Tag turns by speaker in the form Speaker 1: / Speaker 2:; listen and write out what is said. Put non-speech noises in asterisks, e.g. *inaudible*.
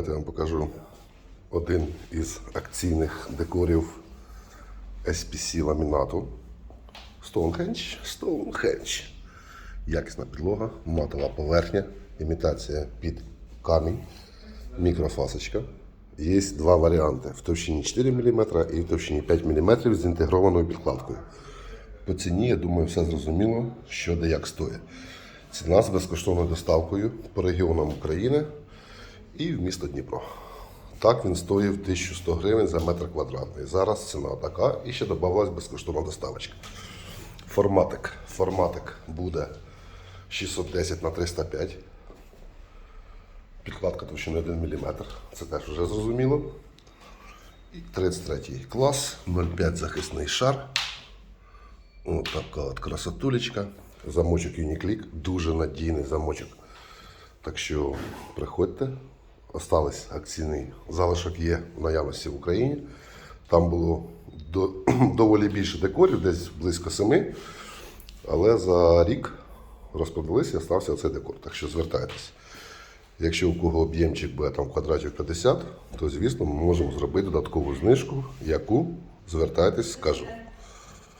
Speaker 1: Давайте я вам покажу один із акційних декорів SPC ламінату. Stonehenge. Stonehenge. Якісна підлога, матова поверхня, імітація під камінь, мікрофасочка. Є два варіанти в товщині 4 мм і в товщині 5 мм з інтегрованою підкладкою. По ціні, я думаю, все зрозуміло, що де як стоїть. Ціна з безкоштовною доставкою по регіонам України і в місто Дніпро. Так він стоїв 1100 гривень за метр квадратний. Зараз ціна така і ще додавалась безкоштовна доставочка. Форматик. Форматик буде 610 на 305. Підкладка товщиною 1 мм. Це теж вже зрозуміло. І 33 клас, 0,5 захисний шар. Ось така от красотулечка. Замочок Uniclick, дуже надійний замочок. Так що приходьте. Остались акційний залишок є в наявності в Україні. Там було до, *clears throat* доволі більше декорів, десь близько семи. Але за рік розпродалися і стався цей декор. Так що звертайтесь. Якщо у кого об'ємчик буде там квадратів 50, то звісно ми можемо зробити додаткову знижку, яку звертайтесь, скажу.